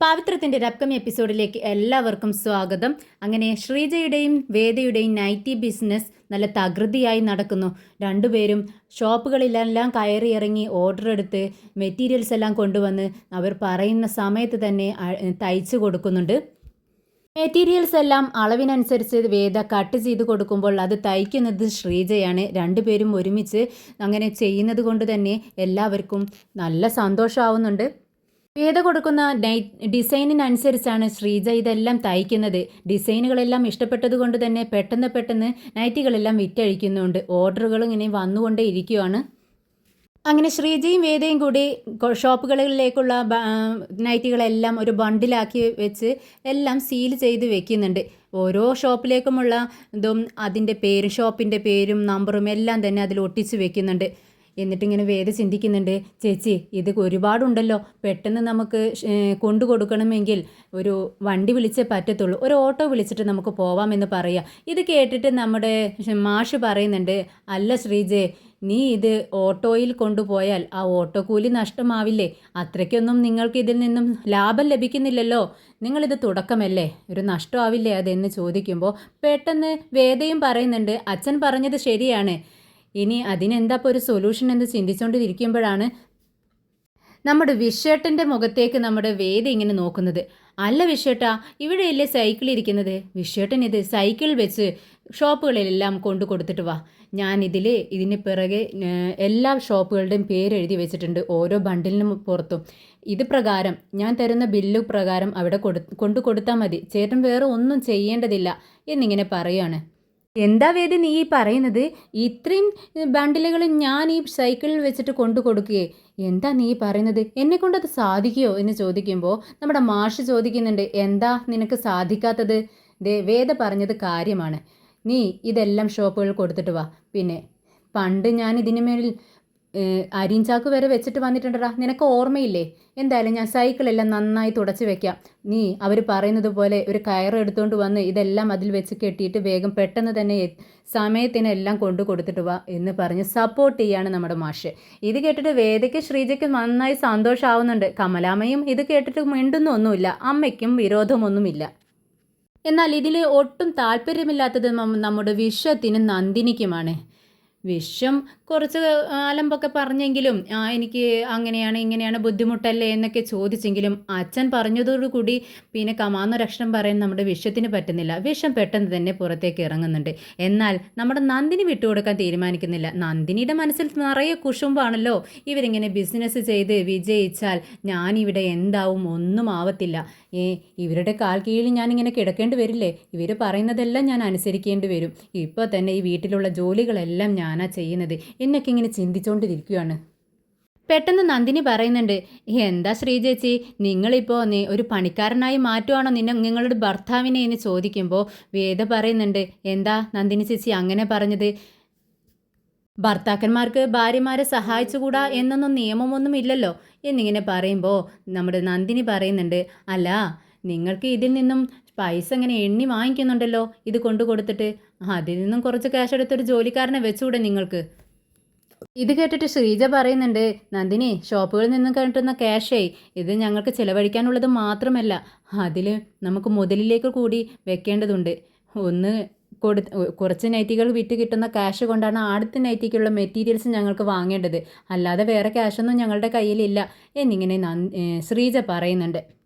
പാവിത്രത്തിന്റെ രപ്കം എപ്പിസോഡിലേക്ക് എല്ലാവർക്കും സ്വാഗതം. അങ്ങനെ ശ്രീജയുടെയും വേദയുടെയും നൈറ്റി ബിസിനസ് നല്ല തകൃതിയായി നടക്കുന്നു. രണ്ടുപേരും ഷോപ്പുകളിലെല്ലാം കയറി ഇറങ്ങി ഓർഡർ എടുത്ത് മെറ്റീരിയൽസ് എല്ലാം കൊണ്ടുവന്ന് അവർ പറയുന്ന സമയത്ത് തന്നെ തയ്ച്ചു കൊടുക്കുന്നുണ്ട്. മെറ്റീരിയൽസ് എല്ലാം അളവിനനുസരിച്ച് വേദ കട്ട് ചെയ്ത് കൊടുക്കുമ്പോൾ അത് തയ്ക്കുന്നത് ശ്രീജയാണ്. രണ്ടുപേരും ഒരുമിച്ച് അങ്ങനെ ചെയ്യുന്നത് കൊണ്ട് തന്നെ എല്ലാവർക്കും നല്ല സന്തോഷമാവുന്നുണ്ട്. വേദ കൊടുക്കുന്ന ഡിസൈനിനനുസരിച്ചാണ് ശ്രീജ ഇതെല്ലാം തയ്ക്കുന്നത്. ഡിസൈനുകളെല്ലാം ഇഷ്ടപ്പെട്ടത് കൊണ്ട് തന്നെ പെട്ടെന്ന് പെട്ടെന്ന് നൈറ്റികളെല്ലാം വിറ്റഴിക്കുന്നുണ്ട്. ഓർഡറുകൾ ഇങ്ങനെ വന്നുകൊണ്ടേ ഇരിക്കുവാണ്. അങ്ങനെ ശ്രീജയും വേദയും കൂടി ഷോപ്പുകളിലേക്കുള്ള നൈറ്റികളെല്ലാം ഒരു ബണ്ടിലാക്കി വെച്ച് എല്ലാം സീൽ ചെയ്ത് വെക്കുന്നുണ്ട്. ഓരോ ഷോപ്പിലേക്കുമുള്ള ഇതും അതിന്റെ പേരും ഷോപ്പിന്റെ പേരും നമ്പറും എല്ലാം തന്നെ അതിൽ ഒട്ടിച്ച് വെക്കുന്നുണ്ട്. എന്നിട്ട് ഇങ്ങനെ വേദ ചിന്തിക്കുന്നുണ്ട്. ചേച്ചി ഇത് ഒരുപാടുണ്ടല്ലോ. പെട്ടെന്ന് നമുക്ക് കൊണ്ടു കൊടുക്കണമെങ്കിൽ ഒരു വണ്ടി വിളിച്ചേ പറ്റത്തുള്ളൂ. ഒരു ഓട്ടോ വിളിച്ചിട്ട് നമുക്ക് പോവാമെന്ന് പറയാം. ഇത് കേട്ടിട്ട് നമ്മുടെ മാഷ് പറയുന്നുണ്ട് അല്ല ശ്രീജെ നീ ഇത് ഓട്ടോയിൽ കൊണ്ടുപോയാൽ ആ ഓട്ടോ കൂലി നഷ്ടമാവില്ലേ? അത്രയ്ക്കൊന്നും നിങ്ങൾക്ക് ഇതിൽ നിന്നും ലാഭം ലഭിക്കുന്നില്ലല്ലോ. നിങ്ങളിത് തുടക്കമല്ലേ? ഒരു നഷ്ടമാവില്ലേ? അതെന്ന് ചോദിക്കുമ്പോൾ പെട്ടെന്ന് വേദയും പറയുന്നുണ്ട് അച്ഛൻ പറഞ്ഞത് ശരിയാണ്. ഇനി അതിനെന്താ ഒരു സൊല്യൂഷൻ എന്ന് ചിന്തിച്ചുകൊണ്ടിരിക്കുമ്പോഴാണ് നമ്മുടെ വിഷേട്ടന്റെ മുഖത്തേക്ക് നമ്മുടെ വേദ ഇങ്ങനെ നോക്കുന്നത്. അല്ല വിഷേട്ടാ ഇവിടെയല്ലേ സൈക്കിൾ ഇരിക്കുന്നത്? വിഷേട്ടൻ ഇത് സൈക്കിൾ വെച്ച് ഷോപ്പുകളിലെല്ലാം കൊണ്ടു കൊടുത്തിട്ട് വാ. ഞാൻ ഇതിൽ ഇതിന് പിറകെ എല്ലാ ഷോപ്പുകളുടെയും എഴുതി വെച്ചിട്ടുണ്ട് ഓരോ ബണ്ടിലിനും പുറത്തും. ഇത് പ്രകാരം ഞാൻ തരുന്ന ബില്ല് പ്രകാരം അവിടെ കൊടു കൊണ്ടു കൊടുത്താൽ മതി. ചേട്ടൻ വേറെ ഒന്നും ചെയ്യേണ്ടതില്ല എന്നിങ്ങനെ പറയുകയാണ് എന്താ വേദി നീ ഈ പറയുന്നത്? ഇത്രയും ബണ്ടിലുകൾ ഞാൻ ഈ സൈക്കിളിൽ വെച്ചിട്ട് കൊണ്ടു കൊടുക്കുകയെ. എന്താ നീ പറയുന്നത്? എന്നെ കൊണ്ടത് സാധിക്കുമോ എന്ന് ചോദിക്കുമ്പോൾ നമ്മുടെ മാഷ് ചോദിക്കുന്നുണ്ട് എന്താ നിനക്ക് സാധിക്കാത്തത്? ദേ വേദ പറഞ്ഞത് കാര്യമാണ്. നീ ഇതെല്ലാം ഷോപ്പുകളിൽ കൊടുത്തിട്ട് വാ. പിന്നെ പണ്ട് ഞാൻ ഇതിന് മേലിൽ അരിഞ്ചാക്ക് വരെ വെച്ചിട്ട് വന്നിട്ടുണ്ടടാ. നിനക്ക് ഓർമ്മയില്ലേ? എന്തായാലും ഞാൻ സൈക്കിളെല്ലാം നന്നായി തുടച്ച് വെക്കാം. നീ അവർ പറയുന്നത് പോലെ ഒരു കയറ് എടുത്തുകൊണ്ട് വന്ന് ഇതെല്ലാം അതിൽ വെച്ച് കെട്ടിയിട്ട് വേഗം പെട്ടെന്ന് തന്നെ സമയത്തിനെല്ലാം കൊണ്ടു കൊടുത്തിട്ട് വാ എന്ന് പറഞ്ഞ് സപ്പോർട്ട് ചെയ്യാണ് നമ്മുടെ മാഷ്. ഇത് കേട്ടിട്ട് വേദയ്ക്ക് ശ്രീജയ്ക്ക് നന്നായി സന്തോഷമാവുന്നുണ്ട് കമലാമ്മയും ഇത് കേട്ടിട്ട് മിണ്ടുന്നൊന്നുമില്ല. അമ്മയ്ക്കും വിരോധമൊന്നുമില്ല. എന്നാൽ ഇതിൽ ഒട്ടും താല്പര്യമില്ലാത്തത് നമ്മുടെ വിശ്വത്തിനും നന്ദിനിക്കുമാണ്. വിശ്വം കുറച്ച് അലമ്പൊക്കെ പറഞ്ഞെങ്കിലും ആ എനിക്ക് അങ്ങനെയാണ് ഇങ്ങനെയാണ് ബുദ്ധിമുട്ടല്ലേ എന്നൊക്കെ ചോദിച്ചെങ്കിലും അച്ഛൻ പറഞ്ഞതോടുകൂടി പിന്നെ കമാന്നൊരക്ഷരം പറയാൻ നമ്മുടെ വിശ്വത്തിന് പറ്റുന്നില്ല. വിഷം പെട്ടെന്ന് തന്നെ പുറത്തേക്ക് ഇറങ്ങുന്നുണ്ട്. എന്നാൽ നമ്മുടെ നന്ദിനി വിട്ടുകൊടുക്കാൻ തീരുമാനിക്കുന്നില്ല. നന്ദിനിയുടെ മനസ്സിൽ നിറയെ കുശുമ്പാണല്ലോ. ഇവരിങ്ങനെ ബിസിനസ് ചെയ്ത് വിജയിച്ചാൽ ഞാനിവിടെ എന്താവും ഒന്നും ആവത്തില്ല. ഏ ഇവരുടെ കാൽ കീഴിൽ ഞാനിങ്ങനെ കിടക്കേണ്ടി വരില്ലേ? ഇവർ പറയുന്നതെല്ലാം ഞാൻ അനുസരിക്കേണ്ടി വരും. ഇപ്പോൾ തന്നെ ഈ വീട്ടിലുള്ള ജോലികളെല്ലാം ഞാനാ ചെയ്യുന്നത്? എന്നൊക്കെ ഇങ്ങനെ ചിന്തിച്ചുകൊണ്ടിരിക്കുകയാണ് പെട്ടെന്ന് നന്ദിനി പറയുന്നുണ്ട് എന്താ ശ്രീചേച്ചി നിങ്ങളിപ്പോൾ നീ ഒരു പണിക്കാരനായി മാറ്റുവാണോ നിന്നെ നിങ്ങളുടെ ഭർത്താവിനെ? എന്ന് ചോദിക്കുമ്പോൾ വേദ പറയുന്നുണ്ട് എന്താ നന്ദിനി ചേച്ചി അങ്ങനെ പറഞ്ഞത്? ഭർത്താക്കന്മാർക്ക് ഭാര്യമാരെ സഹായിച്ചുകൂടാ എന്നൊന്നും നിയമമൊന്നും ഇല്ലല്ലോ എന്നിങ്ങനെ പറയുമ്പോൾ നമ്മുടെ നന്ദിനി പറയുന്നുണ്ട് അല്ല നിങ്ങൾക്ക് ഇതിൽ നിന്നും പൈസ ഇങ്ങനെ എണ്ണി വാങ്ങിക്കുന്നുണ്ടല്ലോ ഇത് കൊണ്ടു കൊടുത്തിട്ട്. അതിൽ നിന്നും കുറച്ച് ക്യാഷ് എടുത്തൊരു ജോലിക്കാരനെ വെച്ചുകൂടെ നിങ്ങൾക്ക്. ഇത് കേട്ടിട്ട് ശ്രീജ പറയുന്നുണ്ട് നന്ദിനി ഷോപ്പുകളിൽ നിന്നും കിട്ടുന്ന ക്യാഷേ ഇത് ഞങ്ങൾക്ക് ചിലവഴിക്കാനുള്ളത് മാത്രമല്ല അതിൽ നമുക്ക് മുതലിലേക്ക് കൂടി വെക്കേണ്ടതുണ്ട്. ഒന്ന് കൊടു കുറച്ച് നൈറ്റികൾ വിറ്റ് കിട്ടുന്ന ക്യാഷ് കൊണ്ടാണ് അടുത്ത നൈറ്റിക്കുള്ള മെറ്റീരിയൽസ് ഞങ്ങൾക്ക് വാങ്ങേണ്ടത്. അല്ലാതെ വേറെ ക്യാഷൊന്നും ഞങ്ങളുടെ കയ്യിലില്ല എന്നിങ്ങനെ ശ്രീജ പറയുന്നുണ്ട്.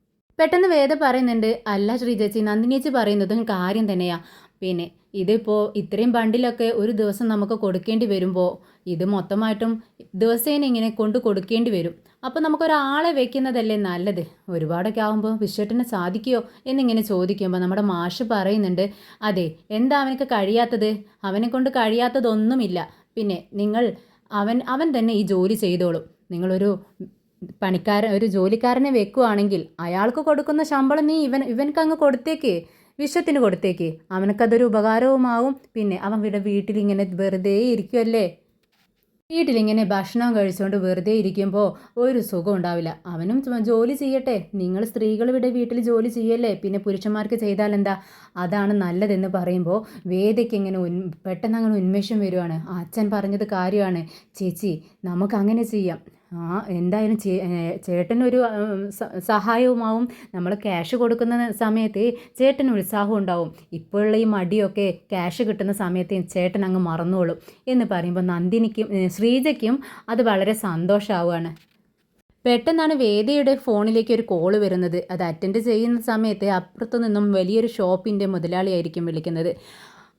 പെട്ടെന്ന് വേദ പറയുന്നുണ്ട് അല്ല ശ്രീജേച്ചി നന്ദിനേച്ചി പറയുന്നതും കാര്യം തന്നെയാ. പിന്നെ ഇതിപ്പോൾ ഇത്രയും ബണ്ടിലൊക്കെ ഒരു ദിവസം നമുക്ക് കൊടുക്കേണ്ടി വരുമ്പോൾ ഇത് മൊത്തമായിട്ടും ദിവസേന ഇങ്ങനെ കൊണ്ട് കൊടുക്കേണ്ടി വരും. അപ്പോൾ നമുക്കൊരാളെ വെക്കുന്നതല്ലേ നല്ലത്? ഒരുപാടൊക്കെ ആകുമ്പോൾ വിശ്വട്ടിനെ സാധിക്കുമോ എന്നിങ്ങനെ ചോദിക്കുമ്പോൾ നമ്മുടെ മാഷ് പറയുന്നുണ്ട് അതെ എന്താ അവനക്ക് കഴിയാത്തത്? അവനെ കൊണ്ട് കഴിയാത്തതൊന്നുമില്ല. പിന്നെ നിങ്ങൾ അവൻ അവൻ തന്നെ ഈ ജോലി ചെയ്തോളും. നിങ്ങളൊരു പണിക്കാരൻ ഒരു ജോലിക്കാരനെ വെക്കുവാണെങ്കിൽ അയാൾക്ക് കൊടുക്കുന്ന ശമ്പളം നീ ഇവൻ ഇവൻക്ക് അങ്ങ് കൊടുത്തേക്ക് വിശ്വത്തിന് കൊടുത്തേക്ക്. അവനക്കതൊരു ഉപകാരവുമാവും. പിന്നെ അവൻ ഇവിടെ വീട്ടിലിങ്ങനെ വെറുതെ ഇരിക്കുമല്ലേ വീട്ടിലിങ്ങനെ ഭക്ഷണം കഴിച്ചുകൊണ്ട് വെറുതെ ഇരിക്കുമ്പോൾ ഒരു സുഖം ഉണ്ടാവില്ല. അവനും ജോലി ചെയ്യട്ടെ. നിങ്ങൾ സ്ത്രീകൾ ഇവിടെ വീട്ടിൽ ജോലി ചെയ്യല്ലേ? പിന്നെ പുരുഷന്മാർക്ക് ചെയ്താൽ എന്താ? അതാണ് നല്ലതെന്ന് പറയുമ്പോൾ വേദയ്ക്ക് ഇങ്ങനെ ഉൻ പെട്ടെന്ന് അങ്ങനെ ഉന്മേഷം വരുവാണ്. അച്ഛൻ പറഞ്ഞത് കാര്യമാണ്. ചേച്ചി നമുക്ക് അങ്ങനെ ചെയ്യാം. ആ എന്തായാലും ചേ ചേട്ടനൊരു സഹായവുമാവും. നമ്മൾ ക്യാഷ് കൊടുക്കുന്ന സമയത്ത് ചേട്ടന് ഉത്സാഹം ഉണ്ടാവും. ഇപ്പോഴുള്ള ഈ മടിയൊക്കെ ക്യാഷ് കിട്ടുന്ന സമയത്ത് ചേട്ടൻ അങ്ങ് മറന്നോളും എന്ന് പറയുമ്പോൾ നന്ദിനിക്കും ശ്രീജയ്ക്കും അത് വളരെ സന്തോഷമാവുകയാണ് പെട്ടെന്നാണ് വേദയുടെ ഫോണിലേക്ക് ഒരു കോൾ വരുന്നത്. അത് അറ്റൻഡ് ചെയ്യുന്ന സമയത്ത് അപ്പുറത്തു നിന്നും വലിയൊരു ഷോപ്പിന്റെ മുതലാളിയായിരിക്കും വിളിക്കുന്നത്.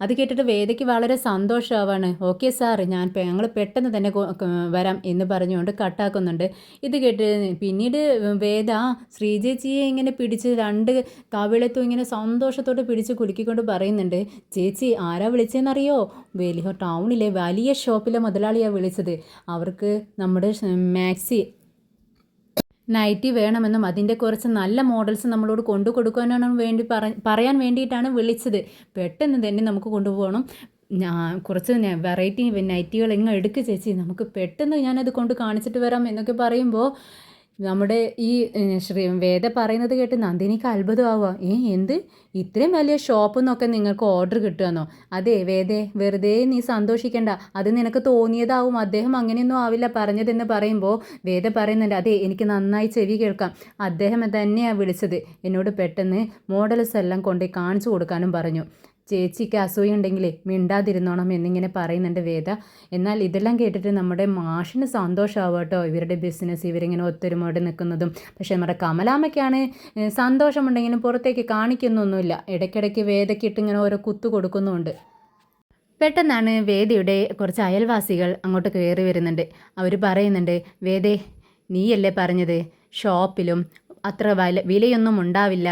അത് കേട്ടിട്ട് വേദയ്ക്ക് വളരെ സന്തോഷമാവാണ് ഓക്കെ സാർ ഞാൻ ഞങ്ങൾ പെട്ടെന്ന് തന്നെ വരാം എന്ന് പറഞ്ഞുകൊണ്ട് കട്ടാക്കുന്നുണ്ട്. ഇത് കേട്ട് പിന്നീട് വേദ ശ്രീചേച്ചിയെ ഇങ്ങനെ പിടിച്ച് രണ്ട് കവിളത്തും ഇങ്ങനെ സന്തോഷത്തോടെ പിടിച്ച് കുലുക്കിക്കൊണ്ട് പറയുന്നുണ്ട്. ചേച്ചി ആരാ വിളിച്ചതെന്നറിയോ വലിയ ടൗണിലെ വലിയ ഷോപ്പിലെ മുതലാളിയാണ് വിളിച്ചത്. അവർക്ക് നമ്മുടെ മാക്സി നൈറ്റി വേണമെന്നും അതിന്റെ കുറച്ച് നല്ല മോഡൽസ് നമ്മളോട് കൊണ്ടു കൊടുക്കാനാണ് വേണ്ടി പറയാൻ വേണ്ടിയിട്ടാണ് വിളിച്ചത്. പെട്ടെന്ന് തന്നെ നമുക്ക് കൊണ്ടുപോകണം. ഞാൻ കുറച്ച് വെറൈറ്റി നൈറ്റികൾ ഇങ്ങ് എടുക്ക് ചേച്ചി. നമുക്ക് പെട്ടെന്ന് ഞാനത് കൊണ്ട് കാണിച്ചിട്ട് വരാം എന്നൊക്കെ പറയുമ്പോൾ നമ്മുടെ ഈ ശ്രീ വേദ പറയുന്നത് കേട്ട് നന്ദിനിക്ക് അത്ഭുതമാവുക. ഏ എന്ത്? ഇത്രയും വലിയ ഷോപ്പിൽ നിന്നൊക്കെ നിങ്ങൾക്ക് ഓർഡർ കിട്ടുമെന്നോ അതെ വേദേ വെറുതെ നീ സന്തോഷിക്കണ്ട. അത് നിനക്ക് തോന്നിയതാവും. അദ്ദേഹം അങ്ങനെയൊന്നും ആവില്ല പറഞ്ഞതെന്ന് പറയുമ്പോൾ വേദ പറയുന്നുണ്ട് അതെ എനിക്ക് നന്നായി ചെവി കേൾക്കാം. അദ്ദേഹം തന്നെയാണ് വിളിച്ചത്. എന്നോട് പെട്ടെന്ന് മോഡൽസ് എല്ലാം കൊണ്ടുപോയി കാണിച്ചു കൊടുക്കാനും പറഞ്ഞു. ചേച്ചിക്ക് അസൂയുണ്ടെങ്കിലേ മിണ്ടാതിരുന്നോണം എന്നിങ്ങനെ പറയുന്നുണ്ട് വേദ. എന്നാൽ ഇതെല്ലാം കേട്ടിട്ട് നമ്മുടെ മാഷിന് സന്തോഷമാവട്ടോ ഇവരുടെ ബിസിനസ് ഇവരിങ്ങനെ ഒത്തൊരുമയോടെ നിൽക്കുന്നതും. പക്ഷേ നമ്മുടെ കമലാമ്മയ്ക്കാണ് സന്തോഷമുണ്ടെങ്കിലും പുറത്തേക്ക് കാണിക്കുന്നൊന്നുമില്ല. ഇടയ്ക്കിടയ്ക്ക് വേദക്കിട്ട് ഇങ്ങനെ ഓരോ കുത്തു കൊടുക്കുന്നുമുണ്ട്. പെട്ടെന്നാണ് വേദയുടെ കുറച്ച് അയൽവാസികൾ അങ്ങോട്ട് കയറി വരുന്നുണ്ട്. അവർ പറയുന്നുണ്ട് വേദേ നീയല്ലേ പറഞ്ഞത്? ഷോപ്പിലും അത്ര വില വിലയൊന്നും ഉണ്ടാവില്ല.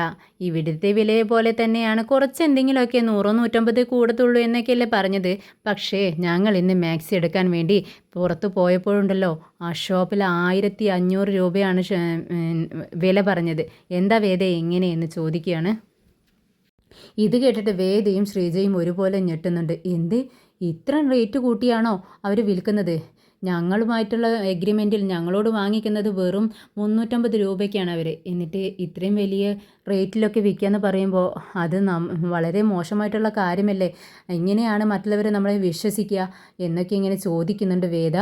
ഇവിടുത്തെ വിലയെ പോലെ തന്നെയാണ് കുറച്ച് എന്തെങ്കിലുമൊക്കെ നൂറോ നൂറ്റമ്പത് കൂടത്തുള്ളൂ എന്നൊക്കെയല്ലേ പറഞ്ഞത്. പക്ഷേ ഞങ്ങൾ ഇന്ന് മാക്സി എടുക്കാൻ വേണ്ടി പുറത്ത് പോയപ്പോഴുണ്ടല്ലോ ആ ഷോപ്പിൽ ആയിരത്തി അഞ്ഞൂറ് രൂപയാണ് വില പറഞ്ഞത്. എന്താ വേദ എങ്ങനെയെന്ന് ചോദിക്കുകയാണ്. ഇത് കേട്ടിട്ട് വേദയും ശ്രീജയും ഒരുപോലെ ഞെട്ടുന്നുണ്ട്. എന്ത്? ഇത്ര റേറ്റ് കൂട്ടിയാണോ അവർ വിൽക്കുന്നത്? ഞങ്ങളുമായിട്ടുള്ള എഗ്രിമെന്റിൽ ഞങ്ങളോട് വാങ്ങിക്കുന്നത് വെറും മുന്നൂറ്റമ്പത് രൂപയ്ക്കാണ് അവർ എന്നിട്ട് ഇത്രയും വലിയ റേറ്റിലൊക്കെ വിൽക്കുകയെന്ന് പറയുമ്പോൾ അത് നം വളരെ മോശമായിട്ടുള്ള കാര്യമല്ലേ? എങ്ങനെയാണ് മറ്റുള്ളവരെ നമ്മളെ വിശ്വസിക്കുക എന്നൊക്കെ ഇങ്ങനെ ചോദിക്കുന്നുണ്ട് വേദ.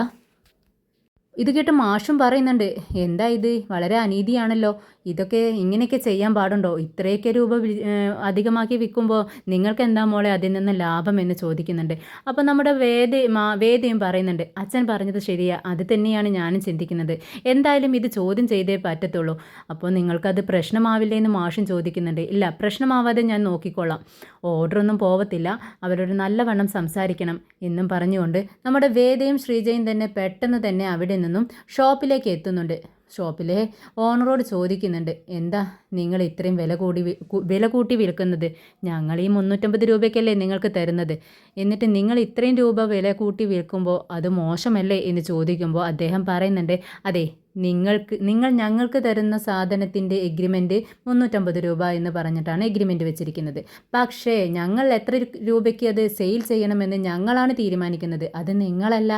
ഇത് കേട്ട് മാഷും പറയുന്നുണ്ട് എന്താ ഇത്? വളരെ അനീതിയാണല്ലോ. ഇതൊക്കെ ഇങ്ങനെയൊക്കെ ചെയ്യാൻ പാടുണ്ടോ? ഇത്രയൊക്കെ രൂപ അധികമാക്കി വിൽക്കുമ്പോൾ നിങ്ങൾക്ക് എന്താ മോളെ അതിൽ നിന്ന് ലാഭം എന്ന് ചോദിക്കുന്നുണ്ട്. അപ്പോൾ നമ്മുടെ വേദ വേദയും പറയുന്നുണ്ട് അച്ഛൻ പറഞ്ഞത് ശരിയാ. അത് തന്നെയാണ് ഞാനും ചിന്തിക്കുന്നത്. എന്തായാലും ഇത് ചോദ്യം ചെയ്തേ പറ്റത്തുള്ളൂ. അപ്പോൾ നിങ്ങൾക്കത് പ്രശ്നമാവില്ലേ എന്ന് മാഷും ചോദിക്കുന്നുണ്ട്. ഇല്ല പ്രശ്നമാവാതെ ഞാൻ നോക്കിക്കൊള്ളാം ഓർഡറൊന്നും പോവത്തില്ല. അവരോട് നല്ലവണ്ണം സംസാരിക്കണം എന്നും പറഞ്ഞുകൊണ്ട് നമ്മുടെ വേദയും ശ്രീജയും തന്നെ പെട്ടെന്ന് തന്നെ അവിടെ നിന്നും ഷോപ്പിലേക്ക് എത്തുന്നുണ്ട്. ഷോപ്പിലെ ഓണറോട് ചോദിക്കുന്നുണ്ട് എന്താ നിങ്ങൾ ഇത്രയും വില കൂടി വില കൂട്ടി വിൽക്കുന്നത്? ഞങ്ങൾ ഈ മുന്നൂറ്റമ്പത് രൂപയ്ക്കല്ലേ നിങ്ങൾക്ക് തരുന്നത്? എന്നിട്ട് നിങ്ങൾ ഇത്രയും രൂപ വില കൂട്ടി വിൽക്കുമ്പോൾ അത് മോശമല്ലേ? എന്ന് ചോദിക്കുമ്പോൾ അദ്ദേഹം പറയുന്നുണ്ട് അതെ നിങ്ങൾക്ക് നിങ്ങൾ ഞങ്ങൾക്ക് തരുന്ന സാധനത്തിന്റെ എഗ്രിമെന്റ് മുന്നൂറ്റമ്പത് രൂപ എന്ന് പറഞ്ഞിട്ടാണ് എഗ്രിമെന്റ് വെച്ചിരിക്കുന്നത്. പക്ഷേ ഞങ്ങൾ എത്ര രൂപയ്ക്ക് അത് സെയിൽ ചെയ്യണമെന്ന് ഞങ്ങളാണ് തീരുമാനിക്കുന്നത്. അത് നിങ്ങളല്ല.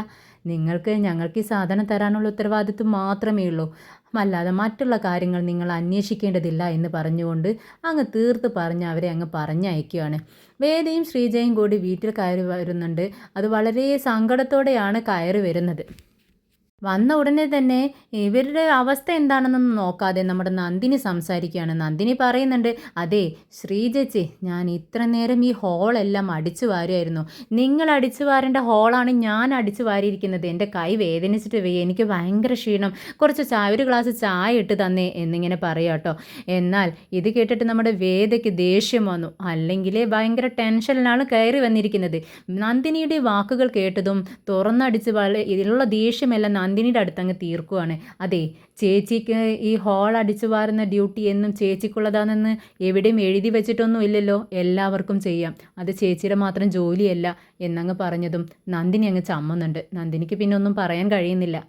നിങ്ങൾക്ക് ഞങ്ങൾക്ക് ഈ സാധനം തരാനുള്ള ഉത്തരവാദിത്വം മാത്രമേ ഉള്ളൂ. അല്ലാതെ മറ്റുള്ള കാര്യങ്ങൾ നിങ്ങൾ അന്വേഷിക്കേണ്ടതില്ല എന്ന് പറഞ്ഞുകൊണ്ട് അങ്ങ് തീർത്ത് പറഞ്ഞ് അവരെ അങ്ങ് പറഞ്ഞയക്കുകയാണ്. വേദയും ശ്രീജയും കൂടി വീട്ടിൽ കയറി വരുന്നുണ്ട്. അത് വളരെ സങ്കടത്തോടെയാണ് കയറി വരുന്നത്. വന്ന ഉടനെ തന്നെ ഇവരുടെ അവസ്ഥ എന്താണെന്നൊന്നും നോക്കാതെ നമ്മുടെ നന്ദിനി സംസാരിക്കുകയാണ്. നന്ദിനി പറയുന്നുണ്ട് അതെ ശ്രീജച്ചി ഞാൻ ഇത്ര നേരം ഈ ഹോളെല്ലാം അടിച്ചു വാരുമായിരുന്നു. നിങ്ങൾ അടിച്ചു വാരേണ്ട ഹോളാണ് ഞാൻ അടിച്ചു വാരിയിരിക്കുന്നത്. എന്റെ കൈ വേദനിച്ചിട്ട് എനിക്ക് ഭയങ്കര ക്ഷീണം. കുറച്ച് ചായ ഒരു ഗ്ലാസ് ചായ ഇട്ട് തന്നേ എന്നിങ്ങനെ പറയാട്ടോ എന്നാൽ ഇത് കേട്ടിട്ട് നമ്മുടെ വേദയ്ക്ക് ദേഷ്യം വന്നു. അല്ലെങ്കിൽ ഭയങ്കര ടെൻഷനിലാണ് കയറി വന്നിരിക്കുന്നത്. നന്ദിനിയുടെ വാക്കുകൾ കേട്ടതും തുറന്നടിച്ച് വളരെ ഇതിലുള്ള ദേഷ്യമെല്ലാം നന്ദിനിയുടെ അടുത്തങ്ങ് തീർക്കുവാണ്. അതെ ചേച്ചിക്ക് ഈ ഹോൾ അടിച്ചു വാരുന്ന ഡ്യൂട്ടി എന്നും ചേച്ചിക്കുള്ളതാണെന്ന് എവിടെയും എഴുതി വെച്ചിട്ടൊന്നും ഇല്ലല്ലോ. എല്ലാവർക്കും ചെയ്യാം. അത് ചേച്ചിയുടെ മാത്രം ജോലിയല്ല എന്നങ്ങ് പറഞ്ഞതും നന്ദിനി അങ്ങ് ചമ്മുന്നുണ്ട്. നന്ദിനിക്ക് പിന്നെ ഒന്നും പറയാൻ കഴിയുന്നില്ല.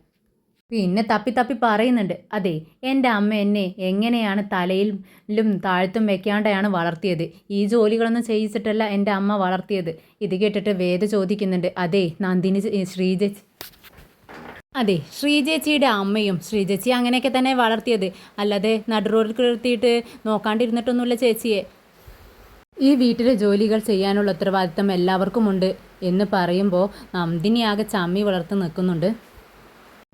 പിന്നെ തപ്പി തപ്പി പറയുന്നുണ്ട്. അതെ എന്റെ അമ്മ എന്നെ എങ്ങനെയാണ് തലയിലും താഴ്ത്തും വെക്കാണ്ടാണ് വളർത്തിയത്. ഈ ജോലികളൊന്നും ചെയ്യിച്ചിട്ടല്ല എന്റെ അമ്മ വളർത്തിയത്. ഇത് കേട്ടിട്ട് വേദ ചോദിക്കുന്നുണ്ട്. അതെ നന്ദിനി ശ്രീജ അതെ ശ്രീജേച്ചിയുടെ അമ്മയും ശ്രീജേച്ചി അങ്ങനെയൊക്കെ തന്നെ വളർത്തിയത്. അല്ലാതെ നടുറോഡിൽ കിടത്തിയിട്ട് നോക്കാണ്ടിരുന്നിട്ടൊന്നുമില്ല ചേച്ചിയെ. ഈ വീട്ടിലെ ജോലികൾ ചെയ്യാനുള്ള ഉത്തരവാദിത്തം എല്ലാവർക്കുമുണ്ട് എന്ന് പറയുമ്പോൾ നന്ദിനി ആകെ ചമ്മി വളർത്ത് നിൽക്കുന്നുണ്ട്.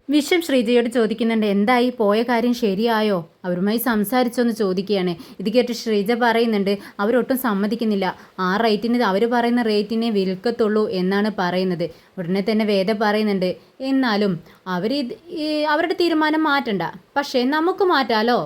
വിഷം ശ്രീജയോട് ചോദിക്കുന്നുണ്ട് എന്തായി? പോയ കാര്യം ശരിയായോ? അവരുമായി സംസാരിച്ചോന്ന് ചോദിക്കുകയാണ്. ഇത് കേട്ട് ശ്രീജ പറയുന്നുണ്ട് അവരൊട്ടും സമ്മതിക്കുന്നില്ല. ആ റേറ്റിന് അവർ പറയുന്ന റേറ്റിനെ വിൽക്കത്തുള്ളൂ എന്നാണ് പറയുന്നത്. ഉടനെ തന്നെ വേദ പറയുന്നുണ്ട് എന്നാലും അവർ അവരുടെ തീരുമാനം മാറ്റണ്ട. പക്ഷേ നമുക്ക് മാറ്റാലോ?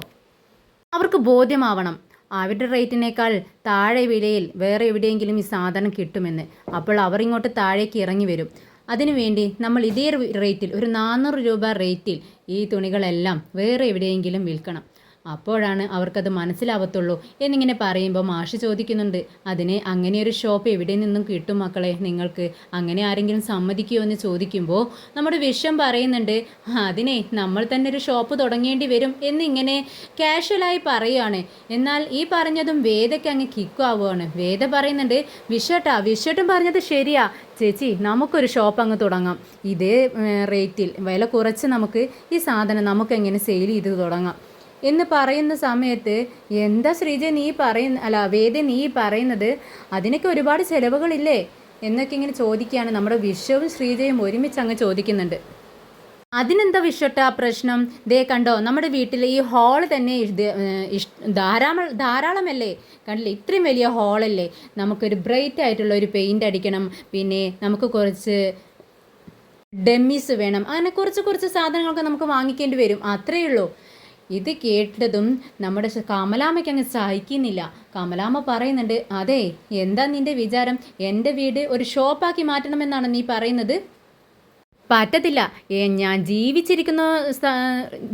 അവർക്ക് ബോധ്യമാവണം. അവരുടെ റേറ്റിനേക്കാൾ താഴെ വിലയിൽ വേറെ എവിടെയെങ്കിലും ഈ സാധനം കിട്ടുമെന്ന്. അപ്പോൾ അവർ ഇങ്ങോട്ട് താഴേക്ക് ഇറങ്ങി വരും. അതിനുവേണ്ടി നമ്മൾ ഇതേ റേറ്റിൽ ഒരു നാനൂറ് രൂപ റേറ്റിൽ ഈ തുണികളെല്ലാം വേറെ എവിടെയെങ്കിലും വിൽക്കണം. അപ്പോഴാണ് അവർക്കത് മനസ്സിലാവത്തുള്ളൂ എന്നിങ്ങനെ പറയുമ്പോൾ മാഷ് ചോദിക്കുന്നുണ്ട് അതിന് അങ്ങനെ ഒരു ഷോപ്പ് എവിടെ നിന്നും കിട്ടും മക്കളെ? നിങ്ങൾക്ക് അങ്ങനെ ആരെങ്കിലും സമ്മതിക്കുമോ എന്ന് ചോദിക്കുമ്പോൾ നമ്മുടെ വിഷം പറയുന്നുണ്ട് അതിനെ നമ്മൾ തന്നെ ഒരു ഷോപ്പ് തുടങ്ങേണ്ടി വരും എന്നിങ്ങനെ കാഷ്വലായി പറയുകയാണ് എന്നാൽ ഈ പറഞ്ഞതും വേദയ്ക്ക് അങ്ങ് കിക്കാവുകയാണ് വേദ പറയുന്നുണ്ട് വിഷട്ടാ വിഷട്ടും പറഞ്ഞത് ശരിയാ. ചേച്ചി നമുക്കൊരു ഷോപ്പ് അങ്ങ് തുടങ്ങാം. ഇതേ റേറ്റിൽ വില കുറച്ച് നമുക്ക് ഈ സാധനം നമുക്ക് എങ്ങനെ സെയിൽ ചെയ്ത് തുടങ്ങാം. എന്ന് പറയുന്ന സമയത്ത് എന്താ ശ്രീജ നീ പറയുന്ന അല്ല വേദ നീ പറയുന്നത്? അതിനൊക്കെ ഒരുപാട് ചിലവുകളില്ലേ? എന്നൊക്കെ ഇങ്ങനെ ചോദിക്കുകയാണ്. നമ്മുടെ വിശ്വവും ശ്രീജയും ഒരുമിച്ച് അങ്ങ് ചോദിക്കുന്നുണ്ട്. അതിനെന്താ വിഷട്ട പ്രശ്നം? ദേ കണ്ടോ നമ്മുടെ വീട്ടിലെ ഈ ഹാൾ തന്നെ ധാരാളം ധാരാളമല്ലേ? കണ്ടില്ലേ? ഇത്രയും വലിയ ഹാളല്ലേ നമുക്കൊരു ബ്രൈറ്റ് ആയിട്ടുള്ള ഒരു പെയിന്റ് അടിക്കണം. പിന്നെ നമുക്ക് കുറച്ച് ഡെമ്മീസ് വേണം. അങ്ങനെ കുറച്ച് കുറച്ച് സാധനങ്ങളൊക്കെ നമുക്ക് വാങ്ങിക്കേണ്ടി വരും. അത്രയേ ഉള്ളൂ. ഇത് കേട്ടതും നമ്മുടെ കമലാമ്മയ്ക്ക് അങ്ങ് സഹിക്കുന്നില്ല. കമലാമ്മ പറയുന്നുണ്ട് അതെ എന്താ നിന്റെ വിചാരം? എന്റെ വീട് ഒരു ഷോപ്പാക്കി മാറ്റണമെന്നാണ് നീ പറയുന്നത്? പറ്റത്തില്ല. ഞാൻ ജീവിച്ചിരിക്കുന്ന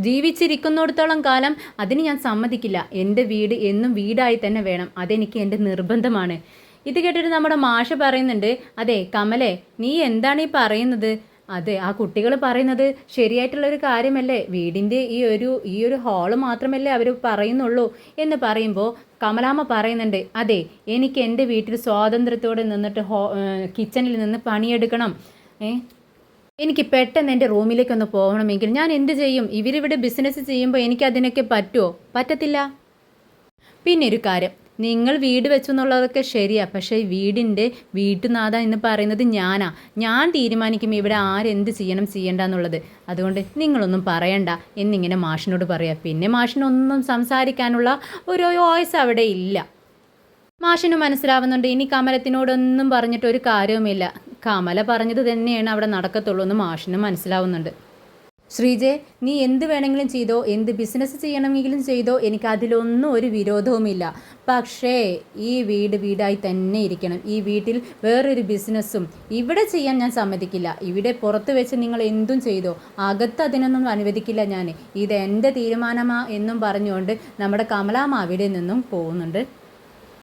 ജീവിച്ചിരിക്കുന്നിടത്തോളം കാലം അതിന് ഞാൻ സമ്മതിക്കില്ല. എന്റെ വീട് എന്നും വീടായി തന്നെ വേണം. അതെനിക്ക് എന്റെ നിർബന്ധമാണ്. ഇത് കേട്ടിട്ട് നമ്മുടെ മാഷ പറയുന്നുണ്ട് അതെ കമലേ നീ എന്താണ് ഈ പറയുന്നത്? അതെ ആ കുട്ടികൾ പറയുന്നത് ശരിയായിട്ടുള്ള ഒരു കാര്യമല്ലേ? വീടിന്റെ ഈ ഒരു ഈ ഒരു ഹാൾ മാത്രമല്ലേ അവർ പറയുന്നുള്ളൂ എന്ന് പറയുമ്പോൾ കമലാമ്മ പറയുന്നുണ്ട് അതെ എനിക്ക് എന്റെ വീട്ടിൽ സ്വാതന്ത്ര്യത്തോടെ നിന്നിട്ട് ഹോ കിച്ചണിൽ നിന്ന് പണിയെടുക്കണം. ഏ എനിക്ക് പെട്ടെന്ന് എന്റെ റൂമിലേക്കൊന്ന് പോകണമെങ്കിൽ ഞാൻ എന്ത് ചെയ്യും? ഇവരിവിടെ ബിസിനസ് ചെയ്യുമ്പോൾ എനിക്ക് അതിനൊക്കെ പറ്റുമോ പറ്റത്തില്ല. പിന്നെ ഒരു കാര്യം നിങ്ങൾ വീട് വെച്ചു എന്നുള്ളതൊക്കെ ശരിയാണ് പക്ഷേ വീടിന്റെ വീട്ടുനാഥ എന്ന് പറയുന്നത് ഞാനാ. ഞാൻ തീരുമാനിക്കും ഇവിടെ ആരെന്ത് ചെയ്യണം ചെയ്യണ്ട എന്നുള്ളത് അതുകൊണ്ട് നിങ്ങളൊന്നും പറയണ്ട. എന്നിങ്ങനെ മാഷിനോട് പറയാം. പിന്നെ മാഷിനൊന്നും സംസാരിക്കാനുള്ള ഒരു വോയിസ് അവിടെ ഇല്ല. മാഷിന് മനസ്സിലാവുന്നുണ്ട്. ഇനി കമലത്തിനോടൊന്നും പറഞ്ഞിട്ട് ഒരു കാര്യവുമില്ല. കമല പറഞ്ഞത് തന്നെയാണ് അവിടെ നടക്കത്തുള്ളൂ എന്ന് മാഷിന് മനസ്സിലാവുന്നുണ്ട്. ശ്രീജെ നീ എന്ത് വേണമെങ്കിലും ചെയ്തോ എന്ത് ബിസിനസ് ചെയ്യണമെങ്കിലും ചെയ്തോ എനിക്ക് അതിലൊന്നും ഒരു വിരോധവുമില്ല. പക്ഷേ ഈ വീട് വീടായി തന്നെ ഇരിക്കണം. ഈ വീട്ടിൽ വേറൊരു ബിസിനസ്സും ഇവിടെ ചെയ്യാൻ ഞാൻ സമ്മതിക്കില്ല. ഇവിടെ പുറത്ത് വെച്ച് നിങ്ങൾ എന്തും ചെയ്തോ അകത്ത് അതിനൊന്നും അനുവദിക്കില്ല ഞാൻ. ഇത് എന്റെ തീരുമാനമാ എന്നും പറഞ്ഞുകൊണ്ട് നമ്മുടെ കമലാമ അവിടെ നിന്നും പോകുന്നുണ്ട്.